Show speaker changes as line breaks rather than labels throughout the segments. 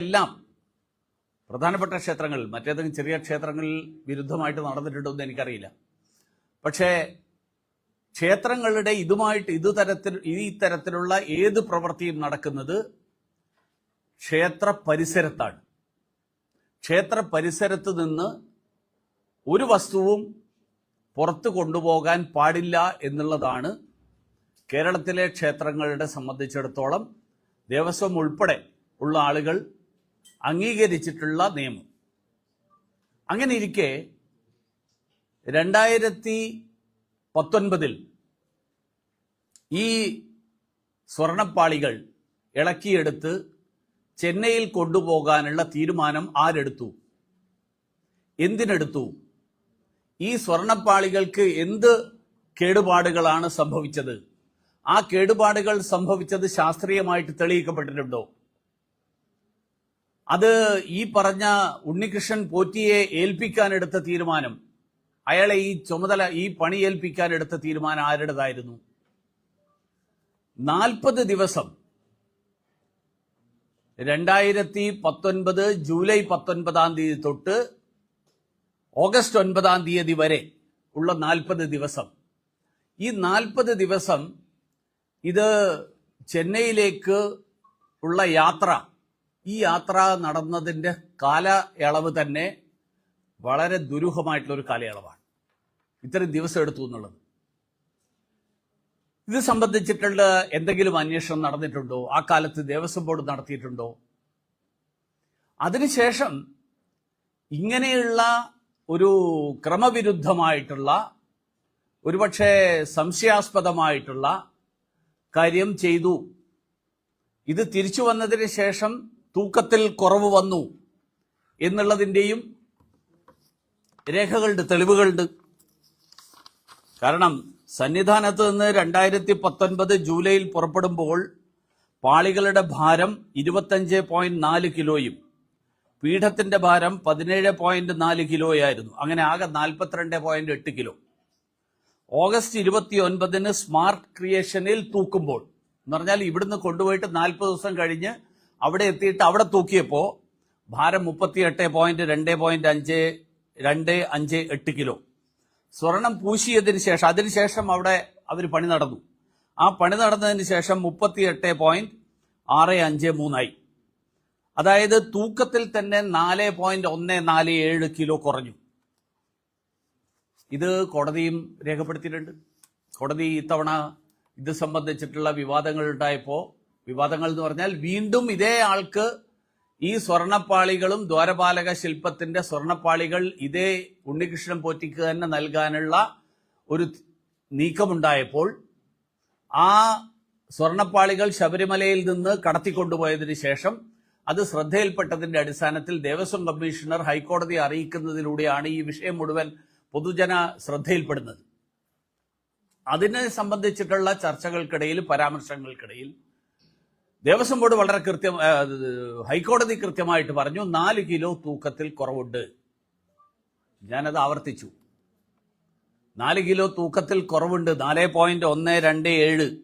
എല്ലാം പ്രധാനപ്പെട്ട ക്ഷേത്രങ്ങളിൽ മറ്റേതെങ്കിലും ചെറിയ ക്ഷേത്രങ്ങളിൽ വിരുദ്ധമായിട്ട് നടന്നിട്ടുണ്ടോ എന്ന് എനിക്കറിയില്ല. പക്ഷേ ക്ഷേത്രങ്ങളുടെ ഇതുമായിട്ട് ഇത് തരത്തിൽ ഈ തരത്തിലുള്ള ഏത് പ്രവൃത്തിയും നടക്കുന്നത് ക്ഷേത്ര പരിസരത്താണ്. ക്ഷേത്ര പരിസരത്ത് നിന്ന് ഒരു വസ്തുവും പുറത്ത് കൊണ്ടുപോകാൻ പാടില്ല എന്നുള്ളതാണ് കേരളത്തിലെ ക്ഷേത്രങ്ങളുടെ സംബന്ധിച്ചിടത്തോളം ദേവസ്വം ഉൾപ്പെടെ ഉള്ള ആളുകൾ അംഗീകരിച്ചിട്ടുള്ള നിയമം. അങ്ങനെ ഇരിക്കെ രണ്ടായിരത്തി പത്തൊൻപതിൽ ഈ സ്വർണപ്പാളികൾ ഇളക്കിയെടുത്ത് ചെന്നൈയിൽ കൊണ്ടുപോകാനുള്ള തീരുമാനം ആരെടുത്തു? എന്തിനെടുത്തു? ഈ സ്വർണപ്പാളികൾക്ക് എന്ത് കേടുപാടുകളാണ് സംഭവിച്ചത്? ആ കേടുപാടുകൾ സംഭവിച്ചത് ശാസ്ത്രീയമായിട്ട് തെളിയിക്കപ്പെട്ടിട്ടുണ്ടോ? അത് ഈ പറഞ്ഞ ഉണ്ണികൃഷ്ണൻ പോറ്റിയെ ഏൽപ്പിക്കാൻ എടുത്ത തീരുമാനം. അയാളെ ഈ ചുമതല ഈ പണി ഏൽപ്പിക്കാൻ എടുത്ത തീരുമാനം ആരുടേതായിരുന്നു? നാൽപ്പത് ദിവസം. രണ്ടായിരത്തി പത്തൊൻപത് ജൂലൈ പത്തൊൻപതാം തീയതി തൊട്ട് ഓഗസ്റ്റ് ഒൻപതാം തീയതി വരെ ഉള്ള നാൽപ്പത് ദിവസം. ഈ നാൽപ്പത് ദിവസം ഇത് ചെന്നൈയിലേക്ക് ഉള്ള യാത്ര ഈ യാത്ര നടന്നതിന്റെ കാലയളവ് തന്നെ വളരെ ദുരൂഹമായിട്ടുള്ള ഒരു കാലയളവാണ്. ഇത്രയും ദിവസം എടുത്തു എന്നുള്ളത്. ഇത് സംബന്ധിച്ചിട്ടുള്ള എന്തെങ്കിലും അന്വേഷണം നടന്നിട്ടുണ്ടോ? ആ കാലത്ത് ദേവസ്വം ബോർഡ് നടത്തിയിട്ടുണ്ടോ? അതിനുശേഷം ഇങ്ങനെയുള്ള ഒരു ക്രമവിരുദ്ധമായിട്ടുള്ള ഒരുപക്ഷെ സംശയാസ്പദമായിട്ടുള്ള കാര്യം ചെയ്തു. ഇത് തിരിച്ചു വന്നതിന് ശേഷം തൂക്കത്തിൽ കുറവ് വന്നു എന്നുള്ളതിന്റെയും രേഖകളുണ്ട് തെളിവുകളുണ്ട്. കാരണം സന്നിധാനത്ത് നിന്ന് രണ്ടായിരത്തി പത്തൊൻപത് ജൂലൈയിൽ പുറപ്പെടുമ്പോൾ പാളികളുടെ ഭാരം ഇരുപത്തഞ്ച് പോയിന്റ് നാല് കിലോയും പീഠത്തിന്റെ ഭാരം പതിനേഴ് പോയിന്റ് നാല് കിലോയായിരുന്നു. അങ്ങനെ ആകെ നാൽപ്പത്തിരണ്ട് പോയിന്റ് എട്ട് കിലോ. ഓഗസ്റ്റ് ഇരുപത്തി ഒൻപതിന് സ്മാർട്ട് ക്രിയേഷനിൽ തൂക്കുമ്പോൾ എന്ന് പറഞ്ഞാൽ ഇവിടുന്ന് കൊണ്ടുപോയിട്ട് നാൽപ്പത് ദിവസം കഴിഞ്ഞ് അവിടെ എത്തിയിട്ട് അവിടെ തൂക്കിയപ്പോൾ ഭാരം മുപ്പത്തി എട്ട് പോയിന്റ് രണ്ട് പോയിന്റ് അഞ്ച് രണ്ട് അഞ്ച് എട്ട് കിലോ. സ്വർണം പൂശിയതിന് ശേഷം അതിനുശേഷം അവിടെ അവർ പണി നടന്നു. ആ പണി നടന്നതിന് ശേഷം മുപ്പത്തി എട്ട് പോയിന്റ് ആറ് അഞ്ച് മൂന്നായി. അതായത് തൂക്കത്തിൽ തന്നെ നാല് പോയിന്റ് ഒന്ന് നാല് ഏഴ് കിലോ കുറഞ്ഞു. ഇത് കോടതിയും രേഖപ്പെടുത്തിയിട്ടുണ്ട്. കോടതി ഇത്തവണ ഇത് സംബന്ധിച്ചിട്ടുള്ള വിവാദങ്ങൾ ഉണ്ടായപ്പോൾ വിവാദങ്ങൾ എന്ന് പറഞ്ഞാൽ വീണ്ടും ഇതേ ആൾക്ക് ഈ സ്വർണപ്പാളികളും ദ്വാരപാലക ശില്പത്തിന്റെ സ്വർണപ്പാളികൾ ഇതേ ഉണ്ണികൃഷ്ണൻ പോറ്റിക്ക് തന്നെ നൽകാനുള്ള ഒരു നീക്കമുണ്ടായപ്പോൾ ആ സ്വർണപ്പാളികൾ ശബരിമലയിൽ നിന്ന് കടത്തിക്കൊണ്ടുപോയതിനു ശേഷം അത് ശ്രദ്ധയിൽപ്പെട്ടതിന്റെ അടിസ്ഥാനത്തിൽ ദേവസ്വം കമ്മീഷണർ ഹൈക്കോടതിയെ അറിയിക്കുന്നതിലൂടെയാണ് ഈ വിഷയം മുഴുവൻ പൊതുജന ശ്രദ്ധയിൽപ്പെടുന്നത്. അതിനെ സംബന്ധിച്ചിട്ടുള്ള ചർച്ചകൾക്കിടയിൽ പരാമർശങ്ങൾക്കിടയിൽ ദേവസ്വം ബോർഡ് വളരെ കൃത്യം ഹൈക്കോടതി കൃത്യമായിട്ട് പറഞ്ഞു നാല് കിലോ തൂക്കത്തിൽ കുറവുണ്ട്. ഞാനത് ആവർത്തിച്ചു. നാല് കിലോ തൂക്കത്തിൽ കുറവുണ്ട് നാല് പോയിന്റ് ഒന്ന് രണ്ട് ഏഴ്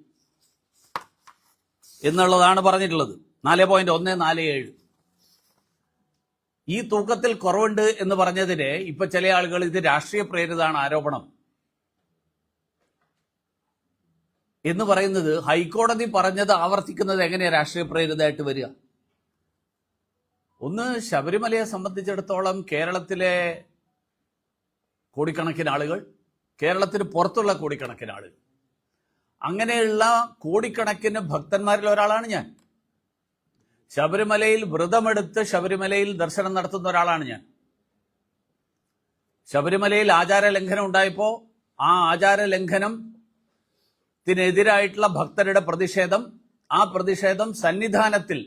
എന്നുള്ളതാണ് പറഞ്ഞിട്ടുള്ളത്. നാല് പോയിന്റ് ഒന്ന് നാല് ഏഴ്. ഈ തൂക്കത്തിൽ കുറവുണ്ട് എന്ന് പറഞ്ഞതിന് ഇപ്പൊ ചില ആളുകൾ ഇത് രാഷ്ട്രീയ പ്രേരിതാണ് ആരോപണം. എന്ന് പറയുന്നത് ഹൈക്കോടതി പറഞ്ഞത് ആവർത്തിക്കുന്നത് എങ്ങനെയാണ് രാഷ്ട്രീയ പ്രേരിതമായിട്ട് വരിക? ഒന്ന് ശബരിമലയെ സംബന്ധിച്ചിടത്തോളം കേരളത്തിലെ കോടിക്കണക്കിന് ആളുകൾ കേരളത്തിന് പുറത്തുള്ള കോടിക്കണക്കിന് ആളുകൾ. അങ്ങനെയുള്ള കോടിക്കണക്കിന് ഭക്തന്മാരിൽ ഒരാളാണ് ഞാൻ. ശബരിമലയിൽ വ്രതമെടുത്ത് ശബരിമലയിൽ ദർശനം നടത്തുന്ന ഒരാളാണ് ഞാൻ. ശബരിമലയിൽ ആചാര ലംഘനം ഉണ്ടായപ്പോൾ ആ ആചാര ലംഘനം ത്തിനെതിരായിട്ടുള്ള ഭക്തരുടെ പ്രതിഷേധം ആ പ്രതിഷേധം സന്നിധാനത്തിൽ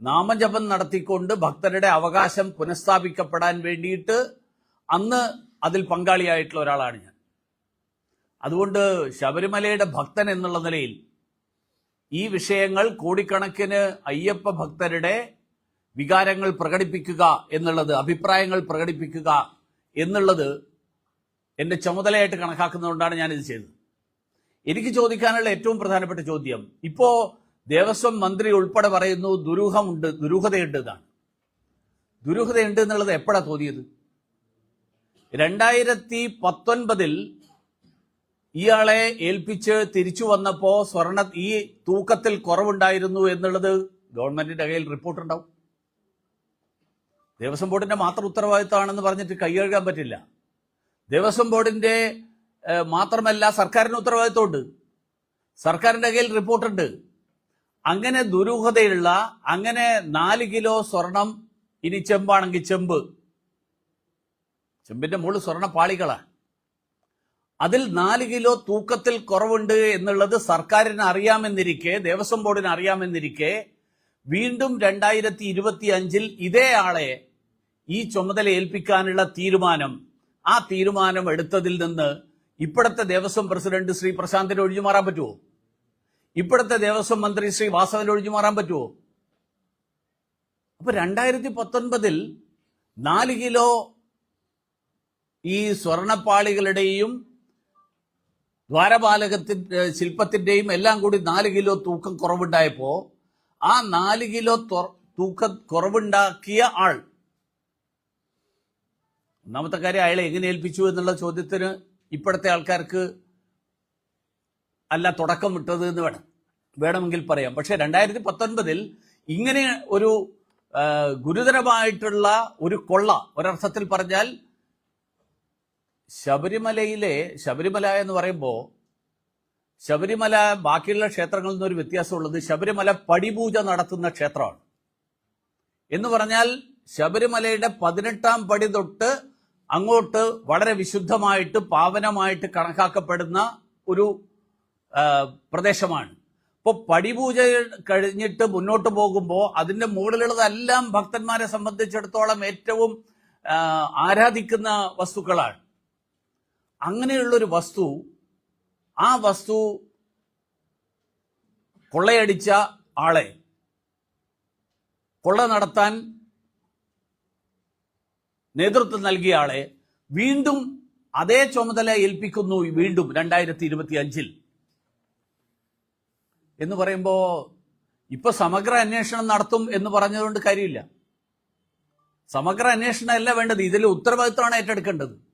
നാമജപം നടത്തിക്കൊണ്ട് ഭക്തരുടെ അവകാശം പുനഃസ്ഥാപിക്കപ്പെടാൻ വേണ്ടിയിട്ട് അന്ന് അതിൽ പങ്കാളിയായിട്ടുള്ള ഒരാളാണ് ഞാൻ. അതുകൊണ്ട് ശബരിമലയുടെ ഭക്തൻ എന്നുള്ള നിലയിൽ ഈ വിഷയങ്ങൾ കോടിക്കണക്കിന് അയ്യപ്പ ഭക്തരുടെ വികാരങ്ങൾ പ്രകടിപ്പിക്കുക എന്നുള്ളത് അഭിപ്രായങ്ങൾ പ്രകടിപ്പിക്കുക എന്നുള്ളത് എന്റെ ചുമതലയായിട്ട് കണക്കാക്കുന്നതുകൊണ്ടാണ് ഞാനിത് ചെയ്തത്. എനിക്ക് ചോദിക്കാനുള്ള ഏറ്റവും പ്രധാനപ്പെട്ട ചോദ്യം ഇപ്പോ ദേവസ്വം മന്ത്രി ഉൾപ്പെടെ പറയുന്നു ദുരൂഹമുണ്ട് ദുരൂഹതയുണ്ട് എന്നാണ്. ദുരൂഹതയുണ്ട് എന്നുള്ളത് എപ്പോഴാ തോന്നിയത്? രണ്ടായിരത്തി പത്തൊൻപതിൽ ഇയാളെ ഏൽപ്പിച്ച് തിരിച്ചു വന്നപ്പോ സ്വർണ ഈ തൂക്കത്തിൽ കുറവുണ്ടായിരുന്നു എന്നുള്ളത് ഗവൺമെന്റിന്റെ കയ്യിൽ റിപ്പോർട്ട് ഉണ്ടാവും ദേവസ്വം ബോർഡിന്റെ മാത്രം ഉത്തരവാദിത്തമാണെന്ന് പറഞ്ഞിട്ട് കൈകഴുകാൻ പറ്റില്ല. ദേവസ്വം ബോർഡിന്റെ മാത്രമല്ല സർക്കാരിന് ഉത്തരവാദിത്വമുണ്ട്. സർക്കാരിന്റെ കയ്യിൽ റിപ്പോർട്ടുണ്ട്. അങ്ങനെ ദുരൂഹതയുള്ള അങ്ങനെ നാല് കിലോ സ്വർണം ഇനി ചെമ്പാണെങ്കിൽ ചെമ്പ്. ചെമ്പിന്റെ മുകളിൽ സ്വർണ പാളികളാണ് അതിൽ നാല് കിലോ തൂക്കത്തിൽ കുറവുണ്ട് എന്നുള്ളത് സർക്കാരിന് അറിയാമെന്നിരിക്കെ ദേവസ്വം ബോർഡിന് അറിയാമെന്നിരിക്കെ വീണ്ടും രണ്ടായിരത്തി ഇരുപത്തി അഞ്ചിൽ ഇതേ ആളെ ഈ ചുമതല ഏൽപ്പിക്കാനുള്ള തീരുമാനം ആ തീരുമാനം എടുത്തതിൽ നിന്ന് ഇപ്പോഴത്തെ ദേവസ്വം പ്രസിഡന്റ് ശ്രീ പ്രശാന്തിന് ഒഴിഞ്ഞു മാറാൻ പറ്റുമോ ഇപ്പോഴത്തെ ദേവസ്വം മന്ത്രി ശ്രീ വാസവൻ ഒഴിഞ്ഞു മാറാൻ പറ്റുമോ അപ്പൊ രണ്ടായിരത്തി പത്തൊൻപതിൽ നാല് കിലോ ഈ സ്വർണപ്പാളികളുടെയും ദ്വാരപാലകത്തിന്റെ ശില്പത്തിന്റെയും എല്ലാം കൂടി നാല് കിലോ തൂക്കം കുറവുണ്ടായപ്പോ ആ നാല് കിലോ തൂക്ക കുറവുണ്ടാക്കിയ ആൾ ഒന്നാമത്തെ കാര്യം അയാളെ എങ്ങനെ ഏൽപ്പിച്ചു എന്നുള്ള ചോദ്യത്തിന് ഇപ്പോഴത്തെ ആൾക്കാർക്ക് അല്ല തുടക്കം വിട്ടത് എന്ന് വേണം. വേണമെങ്കിൽ പറയാം. പക്ഷേ രണ്ടായിരത്തി പത്തൊൻപതിൽ ഇങ്ങനെ ഒരു ഗുരുതരമായിട്ടുള്ള ഒരു കൊള്ള ഒരർത്ഥത്തിൽ പറഞ്ഞാൽ ശബരിമലയിലെ ശബരിമല എന്ന് പറയുമ്പോൾ ശബരിമല ബാക്കിയുള്ള ക്ഷേത്രങ്ങളിൽ നിന്നൊരു വ്യത്യാസമുള്ളത് ശബരിമല പടിപൂജ നടത്തുന്ന ക്ഷേത്രമാണ്. എന്ന് പറഞ്ഞാൽ ശബരിമലയുടെ പതിനെട്ടാം പടി തൊട്ട് അങ്ങോട്ട് വളരെ വിശുദ്ധമായിട്ട് പാവനമായിട്ട് കണക്കാക്കപ്പെടുന്ന ഒരു പ്രദേശമാണ്. ഇപ്പോൾ പടിപൂജ കഴിഞ്ഞിട്ട് മുന്നോട്ട് പോകുമ്പോൾ അതിന്റെ മുകളിലുള്ളതെല്ലാം ഭക്തന്മാരെ സംബന്ധിച്ചിടത്തോളം ഏറ്റവും ആരാധിക്കുന്ന വസ്തുക്കളാണ്. അങ്ങനെയുള്ളൊരു വസ്തു ആ വസ്തു കൊള്ളയടിച്ച ആളെ കൊള്ള നടത്താൻ നേതൃത്വം നൽകിയ ആളെ വീണ്ടും അതേ ചുമതല ഏൽപ്പിക്കുന്നു വീണ്ടും രണ്ടായിരത്തി ഇരുപത്തി അഞ്ചിൽ എന്ന് പറയുമ്പോ ഇപ്പൊ സമഗ്ര അന്വേഷണം നടത്തും എന്ന് പറഞ്ഞതുകൊണ്ട് കാര്യമില്ല. സമഗ്ര അന്വേഷണം അല്ല വേണ്ടത്. ഇതിൽ ഉത്തരവാദിത്തമാണ് ഏറ്റെടുക്കേണ്ടത്.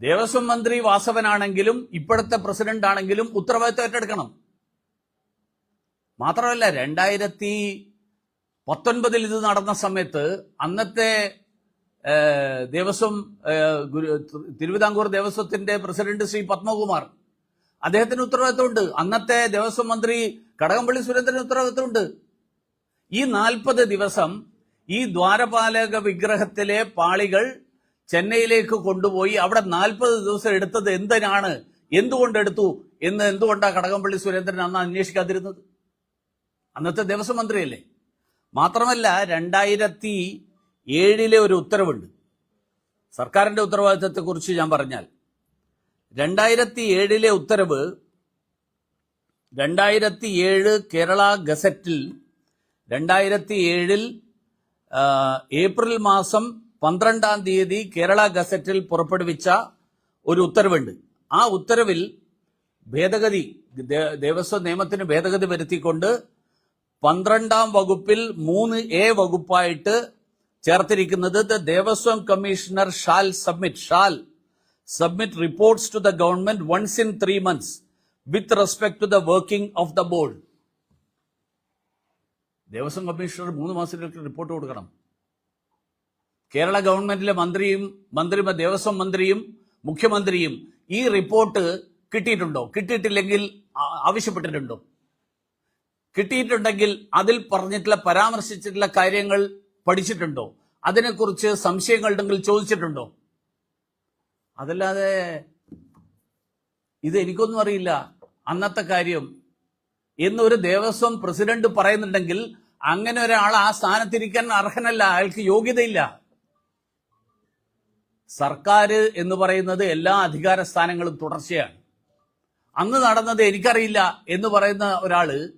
ദേവസ്വം മന്ത്രി വാസവനാണെങ്കിലും ഇപ്പോഴത്തെ പ്രസിഡന്റ് ആണെങ്കിലും ഉത്തരവാദിത്വം ഏറ്റെടുക്കണം. മാത്രമല്ല രണ്ടായിരത്തി പത്തൊൻപതിൽ ഇത് നടന്ന സമയത്ത് അന്നത്തെ ദേവസ്വം തിരുവിതാംകൂർ ദേവസ്വത്തിന്റെ പ്രസിഡന്റ് ശ്രീ പത്മകുമാർ. അദ്ദേഹത്തിന് ഉത്തരവാദിത്തമുണ്ട്. അന്നത്തെ ദേവസ്വം മന്ത്രി കടകംപള്ളി സുരേന്ദ്രന് ഉത്തരവാദിത്തമുണ്ട്. ഈ നാൽപ്പത് ദിവസം ഈ ദ്വാരപാലക വിഗ്രഹത്തിലെ പാളികൾ ചെന്നൈയിലേക്ക് കൊണ്ടുപോയി അവിടെ നാൽപ്പത് ദിവസം എടുത്തത് എന്തിനാണ്? എന്തുകൊണ്ട് എടുത്തു? എന്ന് എന്തുകൊണ്ടാണ് കടകംപള്ളി സുരേന്ദ്രൻ അന്ന് അന്വേഷിക്കാതിരുന്നത്? അന്നത്തെ ദേവസ്വം മന്ത്രിയല്ലേ? മാത്രമല്ല രണ്ടായിരത്തി ഏഴിലെ ഒരു ഉത്തരവുണ്ട്. സർക്കാരിന്റെ ഉത്തരവാദിത്തത്തെക്കുറിച്ച് ഞാൻ പറഞ്ഞാൽ രണ്ടായിരത്തി ഏഴിലെ ഉത്തരവ് രണ്ടായിരത്തി ഏഴ് കേരള ഗസറ്റിൽ രണ്ടായിരത്തി ഏഴിൽ ഏപ്രിൽ മാസം പന്ത്രണ്ടാം തീയതി കേരള ഗസറ്റിൽ പുറപ്പെടുവിച്ച ഒരു ഉത്തരവുണ്ട്. ആ ഉത്തരവിൽ ഭേദഗതി ദേവസ്വം നിയമത്തിന് ഭേദഗതി വരുത്തിക്കൊണ്ട് പന്ത്രണ്ടാം വകുപ്പിൽ മൂന്ന് എ വകുപ്പായിട്ട് ചേർത്തിരിക്കുന്നത് the Devaswom commissioner shall submit. Shall submit reports to the government once in three months with respect to the working of the board Devaswom commissioner മൂന്ന് മാസത്തിലേക്ക് റിപ്പോർട്ട് കൊടുക്കണം. കേരള ഗവൺമെന്റിലെ മന്ത്രിയും മന്ത്രി ദേവസ്വം മന്ത്രിയും മുഖ്യമന്ത്രിയും ഈ റിപ്പോർട്ട് കിട്ടിയിട്ടുണ്ടോ? കിട്ടിയിട്ടില്ലെങ്കിൽ ആവശ്യപ്പെട്ടിട്ടുണ്ടോ? കിട്ടിയിട്ടുണ്ടെങ്കിൽ അതിൽ പറഞ്ഞിട്ടുള്ള പരാമർശിച്ചിട്ടുള്ള കാര്യങ്ങൾ പഠിച്ചിട്ടുണ്ടോ? അതിനെക്കുറിച്ച് സംശയങ്ങളുണ്ടെങ്കിൽ ചോദിച്ചിട്ടുണ്ടോ? അതല്ലാതെ ഇത് എനിക്കൊന്നും അറിയില്ല. അന്നത്തെ കാര്യം. എന്നൊരു ദേവസ്വം പ്രസിഡന്റ് പറയുന്നുണ്ടെങ്കിൽ അങ്ങനെ ഒരാൾ ആ സ്ഥാനത്തിരിക്കാൻ അർഹനല്ല. അയാൾക്ക് യോഗ്യതയില്ല. സർക്കാർ എന്ന് പറയുന്നത് എല്ലാ അധികാര സ്ഥാനങ്ങളും തുടർച്ചയാണ്. അന്ന് നടന്നത് എനിക്കറിയില്ല എന്ന് പറയുന്ന ഒരാൾ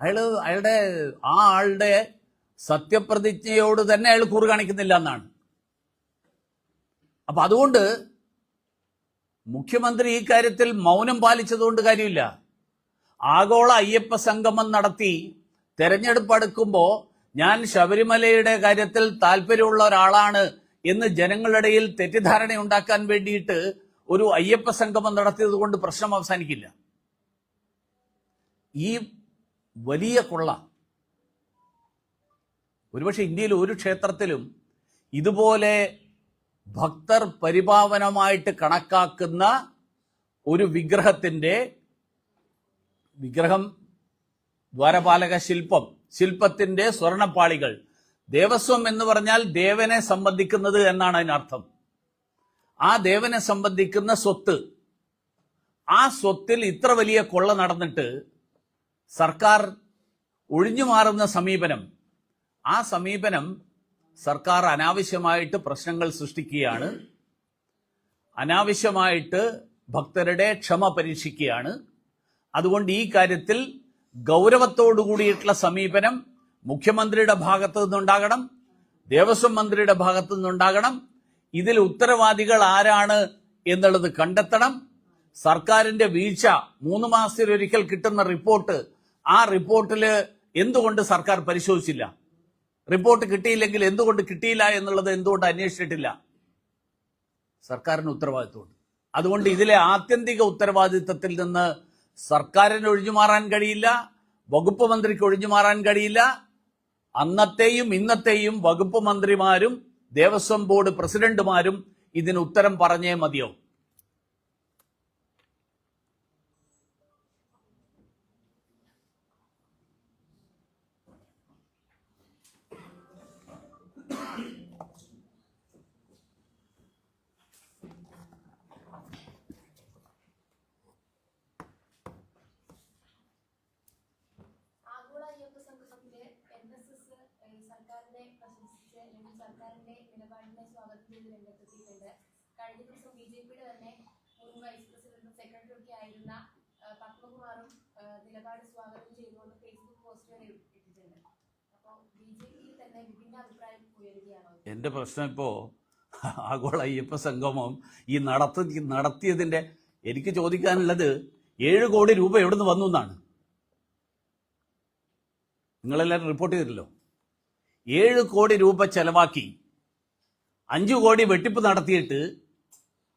അയാൾ അയാളുടെ ആ ആളുടെ സത്യപ്രതിജ്ഞയോട് തന്നെ അയാൾ കൂറ് കാണിക്കുന്നില്ല എന്നാണ്. അപ്പൊ അതുകൊണ്ട് മുഖ്യമന്ത്രി ഈ കാര്യത്തിൽ മൗനം പാലിച്ചതുകൊണ്ട് കാര്യമില്ല. ആഗോള അയ്യപ്പ സംഗമം നടത്തി തെരഞ്ഞെടുപ്പ് അടുക്കുമ്പോൾ ഞാൻ ശബരിമലയുടെ കാര്യത്തിൽ താല്പര്യമുള്ള ഒരാളാണ് എന്ന് ജനങ്ങളിടയിൽ തെറ്റിദ്ധാരണ ഉണ്ടാക്കാൻ വേണ്ടിയിട്ട് ഒരു അയ്യപ്പ സംഗമം നടത്തിയത് കൊണ്ട് പ്രശ്നം അവസാനിക്കില്ല. ഈ വലിയ കൊള്ള ഒരുപക്ഷെ ഇന്ത്യയിൽ ഒരു ക്ഷേത്രത്തിലും ഇതുപോലെ ഭക്തർ പരിപാവനമായിട്ട് കണക്കാക്കുന്ന ഒരു വിഗ്രഹത്തിന്റെ വിഗ്രഹം ദ്വാരപാലക ശില്പം ശില്പത്തിന്റെ സ്വർണപ്പാളികൾ ദേവസ്വം എന്ന് പറഞ്ഞാൽ ദേവനെ സംബന്ധിക്കുന്നത് എന്നാണ് അതിനർത്ഥം. ആ ദേവനെ സംബന്ധിക്കുന്ന സ്വത്ത് ആ സ്വത്തിൽ ഇത്ര വലിയ കൊള്ള നടന്നിട്ട് സർക്കാർ ഒഴിഞ്ഞു മാറുന്ന സമീപനം ആ സമീപനം സർക്കാർ അനാവശ്യമായിട്ട് പ്രശ്നങ്ങൾ സൃഷ്ടിക്കുകയാണ്. അനാവശ്യമായിട്ട് ഭക്തരുടെ ക്ഷമ പരീക്ഷിക്കുകയാണ്. അതുകൊണ്ട് ഈ കാര്യത്തിൽ ഗൗരവത്തോടു കൂടിയിട്ടുള്ള സമീപനം മുഖ്യമന്ത്രിയുടെ ഭാഗത്തു നിന്നുണ്ടാകണം ദേവസ്വം മന്ത്രിയുടെ ഭാഗത്തു നിന്നുണ്ടാകണം. ഇതിൽ ഉത്തരവാദികൾ ആരാണ് എന്നുള്ളത് കണ്ടെത്തണം. സർക്കാരിന്റെ വീഴ്ച മൂന്ന് മാസത്തിലൊരിക്കൽ കിട്ടുന്ന റിപ്പോർട്ട് ആ റിപ്പോർട്ടിൽ എന്തുകൊണ്ട് സർക്കാർ പരിശോധിച്ചില്ല? റിപ്പോർട്ട് കിട്ടിയില്ലെങ്കിൽ എന്തുകൊണ്ട് കിട്ടിയില്ല എന്നുള്ളത് എന്തുകൊണ്ട് അന്വേഷിച്ചിട്ടില്ല? സർക്കാരിന് ഉത്തരവാദിത്വമുണ്ട്. അതുകൊണ്ട് ഇതിലെ ആത്യന്തിക ഉത്തരവാദിത്തത്തിൽ നിന്ന് സർക്കാരിന് ഒഴിഞ്ഞു മാറാൻ കഴിയില്ല വകുപ്പ് മന്ത്രിക്ക് ഒഴിഞ്ഞു മാറാൻ കഴിയില്ല. അന്നത്തെയും ഇന്നത്തെയും വകുപ്പ് മന്ത്രിമാരും ദേവസ്വം ബോർഡ് പ്രസിഡന്റുമാരും ഇതിന് ഉത്തരം പറഞ്ഞേ മതിയോ
ആഗോള അയ്യപ്പ സംഘത്തിന്റെ എൻ എസ് എസ് സർക്കാരിനെ പ്രശംസിച്ച് അല്ലെങ്കിൽ സർക്കാരിന്റെ നിലപാടിനെ സ്വാഗതം ചെയ്ത് രംഗത്തെത്തിയിട്ടുണ്ട് കഴിഞ്ഞ ദിവസം ബി ജെ പിയുടെ തന്നെ മുൻ വൈസ് പ്രസിഡന്റും സെക്രട്ടറി ഒക്കെ ആയിരുന്ന പത്മകുമാറും നിലപാട് സ്വാഗതം ചെയ്തുകൊണ്ട് ഫേസ്ബുക്ക് പോസ്റ്റുകൾ ഇട്ടിട്ടുണ്ട് അപ്പോൾ ബി ജെ പിയിൽ തന്നെ വിഭിന്ന അഭിപ്രായം ഉയരുകയാണോ?
എന്റെ പ്രശ്നം ഇപ്പോ ആഗോള അയ്യപ്പ സംഗമം ഈ നടത്തി നടത്തിയതിന്റെ എനിക്ക് ചോദിക്കാനുള്ളത് ഏഴ് കോടി രൂപ എവിടെ നിന്ന് വന്നു എന്നാണ്. നിങ്ങളെല്ലാവരും റിപ്പോർട്ട് ചെയ്തില്ലല്ലോ ഏഴ് കോടി രൂപ ചെലവാക്കി അഞ്ചു കോടി വെട്ടിപ്പ് നടത്തിയിട്ട്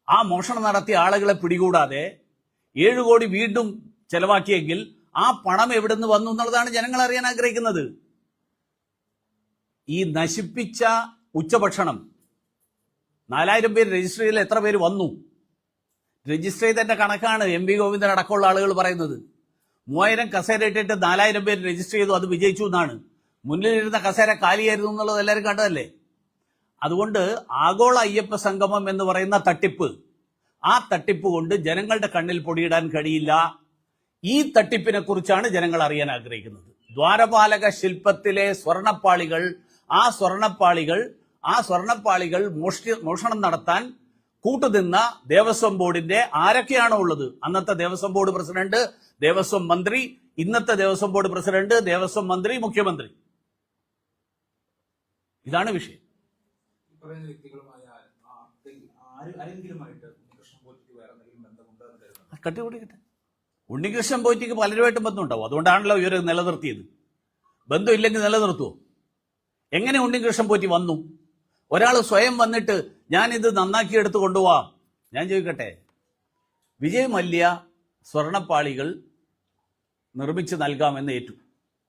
ആ മോഷണം നടത്തിയ ആളുകളെ പിടികൂടാതെ ഏഴ് കോടി വീണ്ടും ചെലവാക്കിയെങ്കിൽ ആ പണം എവിടെ നിന്ന് വന്നു എന്നുള്ളതാണ് ജനങ്ങൾ അറിയാൻ ആഗ്രഹിക്കുന്നത്. ഈ നശിപ്പിച്ച ഉച്ചഭക്ഷണം നാലായിരം പേര് രജിസ്റ്റർ ചെയ്തതിൽ എത്ര പേര് വന്നു? രജിസ്റ്റർ ചെയ്തതിന്റെ കണക്കാണ് എം വി ഗോവിന്ദൻ അടക്കമുള്ള ആളുകൾ പറയുന്നത്. മൂവായിരം കസേര ഇട്ടിട്ട് നാലായിരം പേര് രജിസ്റ്റർ ചെയ്തു അത് വിജയിച്ചു എന്നാണ്. മുന്നിലിരുന്ന കസേര കാലിയായിരുന്നു എന്നുള്ളത് എല്ലാവരും കണ്ടതല്ലേ? അതുകൊണ്ട് ആഗോള അയ്യപ്പ സംഗമം എന്ന് പറയുന്ന തട്ടിപ്പ് ആ തട്ടിപ്പ് കൊണ്ട് ജനങ്ങളുടെ കണ്ണിൽ പൊടിയിടാൻ കഴിയില്ല. ഈ തട്ടിപ്പിനെ കുറിച്ചാണ് ജനങ്ങൾ അറിയാൻ ആഗ്രഹിക്കുന്നത്. ദ്വാരപാലക ശില്പത്തിലെ സ്വർണപ്പാളികൾ ആ സ്വർണപ്പാളികൾ ആ സ്വർണപ്പാളികൾ മോഷ്ടി മോഷണം നടത്താൻ കൂട്ടുനിന്ന ദേവസ്വം ബോർഡിന്റെ ആരൊക്കെയാണോ ഉള്ളത്? അന്നത്തെ ദേവസ്വം ബോർഡ് പ്രസിഡന്റ് ദേവസ്വം മന്ത്രി ഇന്നത്തെ ദേവസ്വം ബോർഡ് പ്രസിഡന്റ് ദേവസ്വം മന്ത്രി മുഖ്യമന്ത്രി. ഇതാണ് വിഷയം.
പറയുന്ന വ്യക്തികളുമായി ആരെങ്കിലുമായിട്ട് കൃഷ്ണൻ പോറ്റിക്ക് വേറെ എന്തെങ്കിലും ബന്ധമുണ്ടോ
ഉണ്ണികൃഷ്ണൻ പലരുമായിട്ടും ബന്ധമുണ്ടാവും. അതുകൊണ്ടാണല്ലോ ഇവർ നിലനിർത്തിയത്. ബന്ധമില്ലെങ്കിൽ നിലനിർത്തുമോ എങ്ങനെ ഉണ്ണികൃഷ്ണൻ പോറ്റി വന്നു? ഒരാൾ സ്വയം വന്നിട്ട് ഞാൻ ഇത് നന്നാക്കി എടുത്ത് കൊണ്ടുപോവാം. ഞാൻ ചോദിക്കട്ടെ വിജയ് മല്യ സ്വർണപ്പാളികൾ നിർമ്മിച്ച് നൽകാമെന്ന് ഏറ്റു.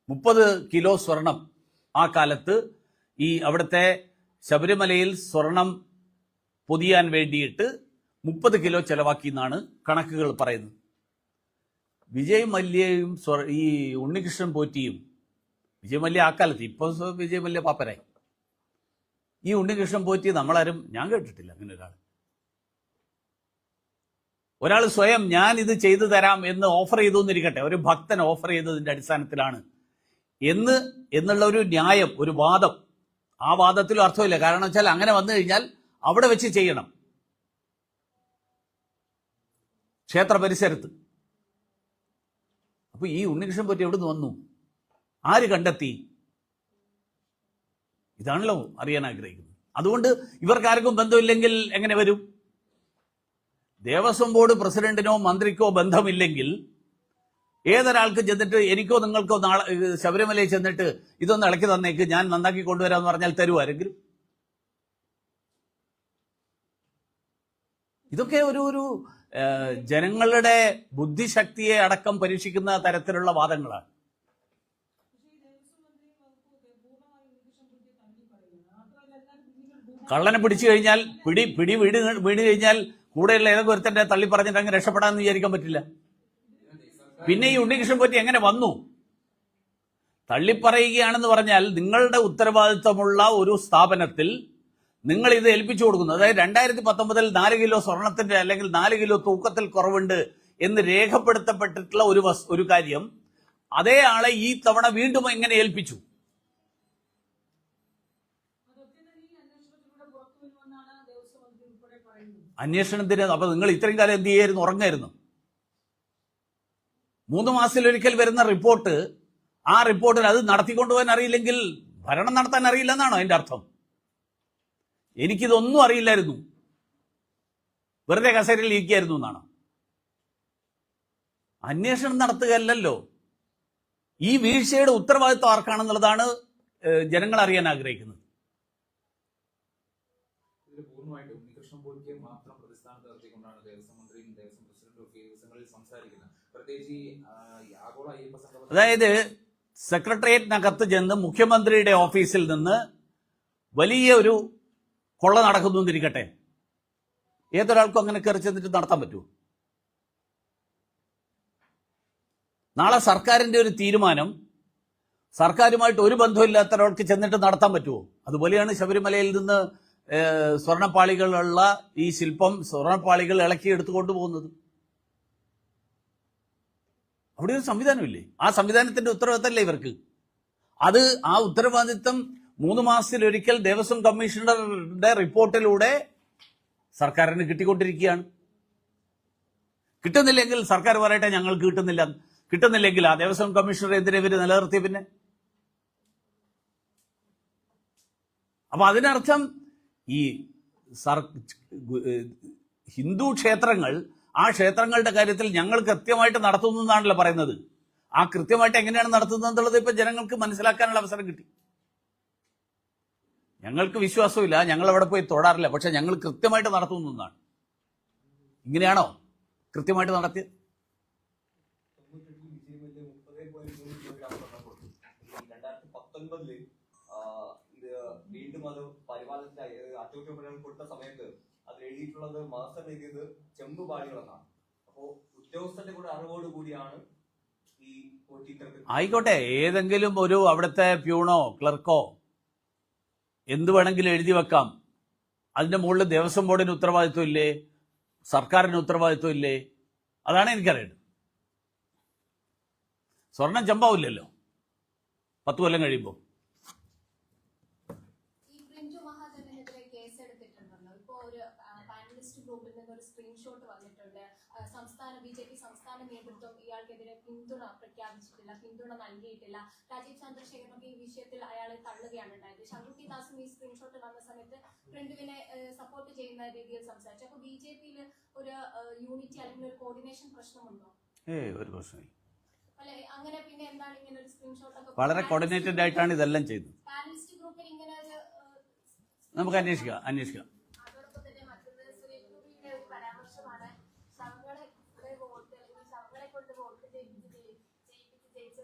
മുപ്പത് കിലോ സ്വർണം ആ കാലത്ത് ഈ അവിടുത്തെ ശബരിമലയിൽ സ്വർണം പൊതിയാൻ വേണ്ടിയിട്ട് മുപ്പത് കിലോ ചെലവാക്കി എന്നാണ് കണക്കുകൾ പറയുന്നത്. വിജയ് മല്യയും ഈ ഉണ്ണികൃഷ്ണൻ പോറ്റിയും വിജയ് മല്യ ആ കാലത്ത് ഇപ്പൊ വിജയ് മല്യ പാപ്പരായി. ഈ ഉണ്ണികൃഷ്ണൻ പോറ്റി നമ്മളാരും ഞാൻ കേട്ടിട്ടില്ല അങ്ങനെ ഒരാൾ ഒരാൾ സ്വയം ഞാൻ ഇത് ചെയ്തു തരാം എന്ന് ഓഫർ ചെയ്തു എന്നിരിക്കട്ടെ ഒരു ഭക്തൻ ഓഫർ ചെയ്തതിന്റെ അടിസ്ഥാനത്തിലാണ്. എന്ന് എന്നുള്ള ഒരു ന്യായം ഒരു വാദം ആ വാദത്തിലും അർത്ഥമില്ല. കാരണം വെച്ചാൽ അങ്ങനെ വന്നു കഴിഞ്ഞാൽ അവിടെ വെച്ച് ചെയ്യണം. ക്ഷേത്ര പരിസരത്ത്. അപ്പൊ ഈ ഉണ്ണികൃഷ്ണൻ പറ്റി എവിടുന്ന് വന്നു? ആര് കണ്ടെത്തി? ഇതാണല്ലോ അറിയാൻ ആഗ്രഹിക്കുന്നത്. അതുകൊണ്ട് ഇവർക്കാർക്കും ബന്ധമില്ലെങ്കിൽ എങ്ങനെ വരും? ദേവസ്വം ബോർഡ് പ്രസിഡന്റിനോ മന്ത്രിക്കോ ബന്ധമില്ലെങ്കിൽ ഏതൊരാൾക്ക് ചെന്നിട്ട് എനിക്കോ നിങ്ങൾക്കോ നാളെ ശബരിമലയിൽ ചെന്നിട്ട് ഇതൊന്ന് ഇളക്കി തന്നേക്ക് ഞാൻ നന്നാക്കി കൊണ്ടുവരാമെന്ന് പറഞ്ഞാൽ തരുമോ ഇതൊക്കെ ഒരു ഒരു ജനങ്ങളുടെ ബുദ്ധിശക്തിയെ അടക്കം പരീക്ഷിക്കുന്ന തരത്തിലുള്ള വാദങ്ങളാണ്. കള്ളനെ പിടിച്ചു കഴിഞ്ഞാൽ പിടി പിടി വീട് വീണ് കഴിഞ്ഞാൽ കൂടെയുള്ള ഏതൊക്കെ ഒരുത്തന്റെ തള്ളി പറഞ്ഞിട്ട് അങ്ങ് രക്ഷപ്പെടാമെന്ന് വിചാരിക്കാൻ പറ്റില്ല. പിന്നെ ഈ ഉണ്ണികൃഷ്ണൻ പറ്റി എങ്ങനെ വന്നു? തള്ളിപ്പറയുകയാണെന്ന് പറഞ്ഞാൽ നിങ്ങളുടെ ഉത്തരവാദിത്തമുള്ള ഒരു സ്ഥാപനത്തിൽ നിങ്ങൾ ഇത് ഏൽപ്പിച്ചു കൊടുക്കുന്നു. അതായത് രണ്ടായിരത്തി പത്തൊമ്പതിൽ നാല് കിലോ സ്വർണത്തിന്റെ അല്ലെങ്കിൽ നാല് കിലോ തൂക്കത്തിൽ കുറവുണ്ട് എന്ന് രേഖപ്പെടുത്തപ്പെട്ടിട്ടുള്ള ഒരു ഒരു കാര്യം അതേ ആളെ ഈ തവണ വീണ്ടും എങ്ങനെ ഏൽപ്പിച്ചു? അന്വേഷണത്തിന് അപ്പൊ നിങ്ങൾ ഇത്രയും കാലം എന്ത് ചെയ്യായിരുന്നു? ഉറങ്ങായിരുന്നു. മൂന്ന് മാസത്തിലൊരിക്കൽ വരുന്ന റിപ്പോർട്ട് ആ റിപ്പോർട്ടിൽ അത് നടത്തിക്കൊണ്ടുപോകാൻ അറിയില്ലെങ്കിൽ ഭരണം നടത്താൻ അറിയില്ല എന്നാണോ അതിന്റെ അർത്ഥം? എനിക്കിതൊന്നും അറിയില്ലായിരുന്നു. വെറുതെ കസേരയിൽ ഇരിക്കുകയായിരുന്നു എന്നാണ്. അന്വേഷണം നടത്തുകയല്ലല്ലോ. ഈ വീഴ്ചയുടെ ഉത്തരവാദിത്വം ആർക്കാണെന്നുള്ളതാണ് ജനങ്ങൾ അറിയാൻ ആഗ്രഹിക്കുന്നത്
ഇതിൽ പൂർണമായിട്ടും ഉണ്ണികൃഷ്ണൻ പോറ്റിയെ മാത്രം പ്രതിസ്ഥാനത്ത് നിർത്തിക്കൊണ്ടാണ് ദേവസ്വം മന്ത്രിയും ദേവസ്വം പ്രസിഡന്റും ഒക്കെ ഈ ദിവസങ്ങളിൽ സംസാരിക്കുന്നത് പ്രത്യേകിച്ച് ഈ ആ, ഈ ആഗോള അയ്യപ്പ സംഘം
അതായത് സെക്രട്ടേറിയറ്റിനകത്ത് ചെന്ന് മുഖ്യമന്ത്രിയുടെ ഓഫീസിൽ നിന്ന് വലിയ ഒരു കൊള്ള നടക്കുന്നു എന്നിരിക്കട്ടെ ഏതൊരാൾക്കും അങ്ങനെ കയറി ചെന്നിട്ട് നടത്താൻ പറ്റുമോ? നാളെ സർക്കാരിന്റെ ഒരു തീരുമാനം സർക്കാരുമായിട്ട് ഒരു ബന്ധമില്ലാത്ത ഒരാൾക്ക് ചെന്നിട്ട് നടത്താൻ പറ്റുമോ? അതുപോലെയാണ് ശബരിമലയിൽ നിന്ന് സ്വർണപ്പാളികളുള്ള ഈ ശില്പം സ്വർണപ്പാളികൾ ഇളക്കി എടുത്തു കൊണ്ടുപോകുന്നത് അവിടെ ഒരു സംവിധാനമില്ലേ? ആ സംവിധാനത്തിന്റെ ഉത്തരവാദിത്തമല്ലേ ഇവർക്ക്? അത് ആ ഉത്തരവാദിത്തം മൂന്ന് മാസത്തിലൊരിക്കൽ ദേവസ്വം കമ്മീഷണറുടെ റിപ്പോർട്ടിലൂടെ സർക്കാരിന് കിട്ടിക്കൊണ്ടിരിക്കുകയാണ്. കിട്ടുന്നില്ലെങ്കിൽ സർക്കാർ പറയട്ടെ ഞങ്ങൾക്ക് കിട്ടുന്നില്ല. കിട്ടുന്നില്ലെങ്കിൽ ആ ദേവസ്വം കമ്മീഷണർ എന്തിനെ ഇവർ നിലനിർത്തിയ പിന്നെ. അപ്പൊ അതിനർത്ഥം ഈ സർ ഹിന്ദു ക്ഷേത്രങ്ങൾ ആ ക്ഷേത്രങ്ങളുടെ കാര്യത്തിൽ ഞങ്ങൾ കൃത്യമായിട്ട് നടത്തുന്നു എന്നാണല്ലോ പറയുന്നത്. ആ കൃത്യമായിട്ട് എങ്ങനെയാണ് നടത്തുന്നത് എന്നുള്ളത് ഇപ്പൊ ജനങ്ങൾക്ക് മനസ്സിലാക്കാനുള്ള അവസരം കിട്ടി. ഞങ്ങൾക്ക് വിശ്വാസമില്ല ഞങ്ങൾ അവിടെ പോയി തൊടാറില്ല പക്ഷെ ഞങ്ങൾ കൃത്യമായിട്ട് നടത്തുന്നു എന്നാണ്. ഇങ്ങനെയാണോ കൃത്യമായിട്ട് നടത്തിയത്?
വീണ്ടും അത് പരിപാലനത്തിനായി അറ്റകുറ്റപ്പണികൾ കൊടുത്ത സമയത്ത് എഴുതിയിട്ടുള്ളത് മാസം എഴുതിയത് ചെമ്പ് എന്നാണ് അപ്പോ ഉദ്യോഗസ്ഥന്റെ കൂടെ അറിവോട് കൂടിയാണ് ഈ
ആയിക്കോട്ടെ ഏതെങ്കിലും ഒരു അവിടുത്തെ പ്യൂണോ ക്ലർക്കോ എന്ത് വേണമെങ്കിലും എഴുതി വെക്കാം. അതിന്റെ മുകളിൽ ദേവസ്വം ബോർഡിന് ഉത്തരവാദിത്വം ഇല്ലേ? സർക്കാരിന് ഉത്തരവാദിത്വം ഇല്ലേ? അതാണ് എനിക്കറിയേണ്ടത്. സ്വർണം ചമ്പാവില്ലല്ലോ? പത്ത് കൊല്ലം കഴിയുമ്പോൾ
ഈ പ്രിന്റു മഹാജനെതിരെ കേസെടുത്തിട്ടുണ്ടല്ലോ ഇപ്പോ ഒരു പാനലിസ്റ്റ് ഗ്രൂപ്പിൽ നിന്ന് ഒരു സ്ക്രീൻഷോട്ട് വന്നിട്ടുണ്ട് ആ, സംസ്ഥാന ബി ജെ പി സംസ്ഥാന നേതൃത്വം ഇയാൾക്കെതിരെ പിന്തുണ പ്രഖ്യാപിച്ചിട്ടില്ല പിന്തുണ നൽകിയിട്ടില്ല. രാജീവ് ചന്ദ്രശേഖരനൊക്കെ ഈ വിഷയത്തിൽ അയാളെ തള്ളുകയാണ് ഉണ്ടായത്. ശങ്കുട്ടി ദാസും ഈ സ്ക്രീൻഷോട്ട് വന്ന സമയത്ത് ഫ്രണ്ടുവിനെ സപ്പോർട്ട് ചെയ്യുന്ന രീതിയിൽ സംസാരിച്ചു. അപ്പൊ ബി ജെ പിയിൽ ഒരു യൂണിറ്റി അല്ലെങ്കിൽ ഒരു കോർഡിനേഷൻ പ്രശ്നമുണ്ടോ?
ഏയ് ഒരു പ്രശ്നമില്ല.
അല്ലെ അങ്ങനെ പിന്നെ എന്താണ് ഇങ്ങനെ ഒരു സ്ക്രീൻഷോട്ട്
വളരെ കോർഡിനേറ്റഡ് ആയിട്ടാണ് ഇതെല്ലാം ചെയ്തത്. നമുക്ക് അന്വേഷിക്കാം അന്വേഷിക്കാം.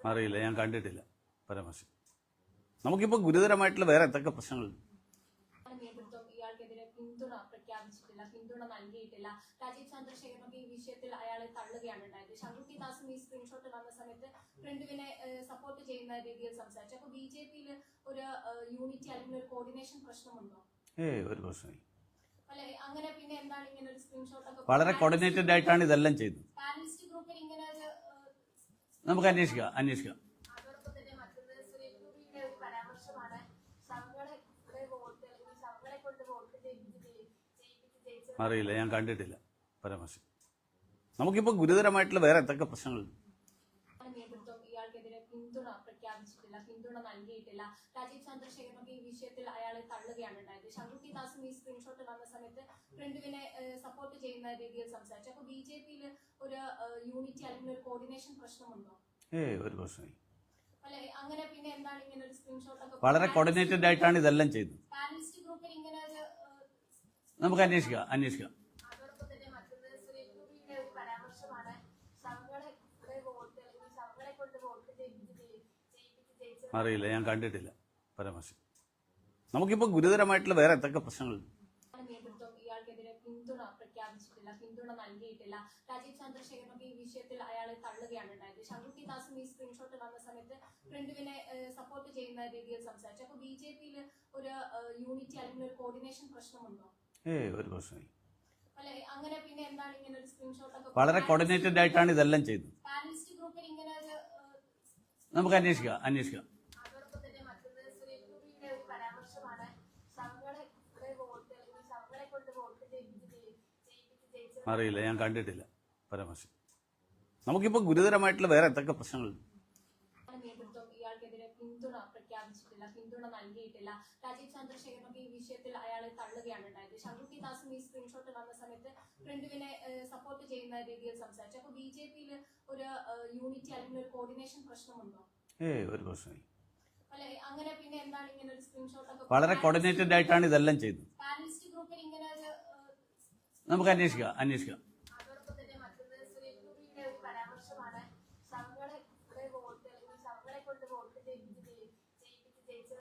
അറിയില്ല ഞാൻ കണ്ടിട്ടില്ല. പരാമർശം നമുക്കിപ്പോൾ ഗുരുതരമായിട്ടുള്ള വേറെ എന്തൊക്കെ പ്രശ്നങ്ങളുണ്ട്?
നേതൃത്വം ഇയാൾക്കെതിരെ പിന്തുണ പ്രഖ്യാപിച്ചിട്ടില്ല പിന്തുണ നൽകിയിട്ടില്ല. രാജീവ് ചന്ദ്രശേഖരനൊക്കെ ഈ വിഷയത്തിൽ അയാളെ തള്ളുകയാണ് ഉണ്ടായത്. ശങ്കുട്ടി ദാസും ഈ സ്ക്രീൻഷോട്ട് വന്ന സമയത്ത് പ്രിന്റുവിനെ സപ്പോർട്ട് ചെയ്യുന്ന രീതിയിൽ സംസാരിച്ചു. അപ്പൊ ബി ജെ പിയിൽ ഒരു യൂണിറ്റി അല്ലെങ്കിൽ ഒരു കോർഡിനേഷൻ പ്രശ്നമുണ്ടോ?
ഏയ് ഒരു പ്രശ്നമില്ല.
അങ്ങനെ പിന്നെ എന്താണ് ഇങ്ങനെ ഒരു സ്ക്രീൻഷോട്ട്
വളരെ കോർഡിനേറ്റഡ് ആയിട്ടാണ് ഇതെല്ലാം ചെയ്തത്.
പാനലിസ്റ്റ് ഗ്രൂപ്പിൽ ഇങ്ങനെ
നമുക്ക് അന്വേഷിക്കാം അന്വേഷിക്കാം. അറിയില്ല ഞാൻ കണ്ടിട്ടില്ല പരാമർശം. നമുക്കിപ്പോൾ ഗുരുതരമായിട്ടുള്ള വേറെ എന്തൊക്കെ പ്രശ്നങ്ങളുണ്ട്?
ഇയാൾക്കെതിരെ പിന്തുണ നൽകിയിട്ടില്ല. രാജീവ് ചന്ദ്രശേഖരനൊക്കെ ഈ വിഷയത്തിൽ അയാളെ തള്ളുകയാണ് ഉണ്ടായത്. ശങ്കുട്ടി ദാസും ഈ സ്ക്രീൻഷോട്ട് വന്ന സമയത്ത് പ്രിന്റുവിനെ സപ്പോർട്ട് ചെയ്യുന്ന രീതിയിൽ സംസാരിച്ചു. അപ്പൊ ബി ജെ പിയിൽ ഒരു യൂണിറ്റി അല്ലെങ്കിൽ ഒരു കോർഡിനേഷൻ പ്രശ്നമുണ്ടോ?
ഒരു പ്രശ്നമില്ല. വളരെ കോർഡിനേറ്റഡ് ആയിട്ടാണ് ഇതെല്ലാം ചെയ്തത്. നമുക്ക് അന്വേഷിക്കാം അന്വേഷിക്കാം. അറിയില്ല ഞാൻ കണ്ടിട്ടില്ല. പരാമർശം നമുക്കിപ്പോൾ ഗുരുതരമായിട്ടുള്ള വേറെ എന്തൊക്കെ പ്രശ്നങ്ങളുണ്ട്?
പിന്തുണ പ്രഖ്യാപിച്ചിട്ടില്ല പിന്തുണ നൽകിയിട്ടില്ല. രാജീവ് ചന്ദ്രശേഖരനൊക്കെ ഈ വിഷയത്തിൽ അയാളെ തള്ളുകയാണ് ഉണ്ടായത്. ശങ്കുട്ടി ദാസും ഈ സ്ക്രീൻഷോട്ട് വന്ന സമയത്ത് പ്രിന്റുവിനെ സപ്പോർട്ട് ചെയ്യുന്ന രീതിയിൽ സംസാരിച്ചു. അപ്പൊ ബി ജെ പിയിൽ ഒരു യൂണിറ്റി അല്ലെങ്കിൽ ഒരു കോർഡിനേഷൻ പ്രശ്നമുണ്ടോ?
ഏയ് ഒരു പ്രശ്നമില്ല.
അല്ലെ? അങ്ങനെ പിന്നെ എന്താണ് ഇങ്ങനെ ഒരു സ്ക്രീൻഷോട്ട്
വളരെ കോർഡിനേറ്റഡ് ആയിട്ടാണ് ഇതെല്ലാം ചെയ്തത്.
പാനലിസ്റ്റ് ഗ്രൂപ്പിൽ ഇങ്ങനെ ഒരു
നമുക്ക് അന്വേഷിക്കാം അന്വേഷിക്കാം. അറിയില്ല ഞാൻ കണ്ടിട്ടില്ല പരാമർശം. നമുക്കിപ്പോൾ ഗുരുതരമായിട്ടുള്ള വേറെ എന്തൊക്കെ പ്രശ്നങ്ങളുണ്ട്?
പിന്തുണ പ്രഖ്യാപിച്ചിട്ടില്ല പിന്തുണ നൽകിയിട്ടില്ല. രാജീവ് ചന്ദ്രശേഖരനൊക്കെ ഈ വിഷയത്തിൽ അയാളെ തള്ളുകയാണ് ഉണ്ടായത്. ശങ്കുട്ടി ദാസും ഈ സ്ക്രീൻഷോട്ട് വന്ന സമയത്ത് പ്രിന്റുവിനെ സപ്പോർട്ട് ചെയ്യുന്ന രീതിയിൽ സംസാരിച്ചു. അപ്പൊ ബി ജെ പിയിൽ ഒരു യൂണിറ്റി അല്ലെങ്കിൽ ഒരു കോർഡിനേഷൻ പ്രശ്നമുണ്ടോ?
ഒരു പ്രശ്നമില്ല. വളരെ കോർഡിനേറ്റഡ് ആയിട്ടാണ് ഇതെല്ലാം ചെയ്തത്. നമുക്ക് അന്വേഷിക്കാം അന്വേഷിക്കാം.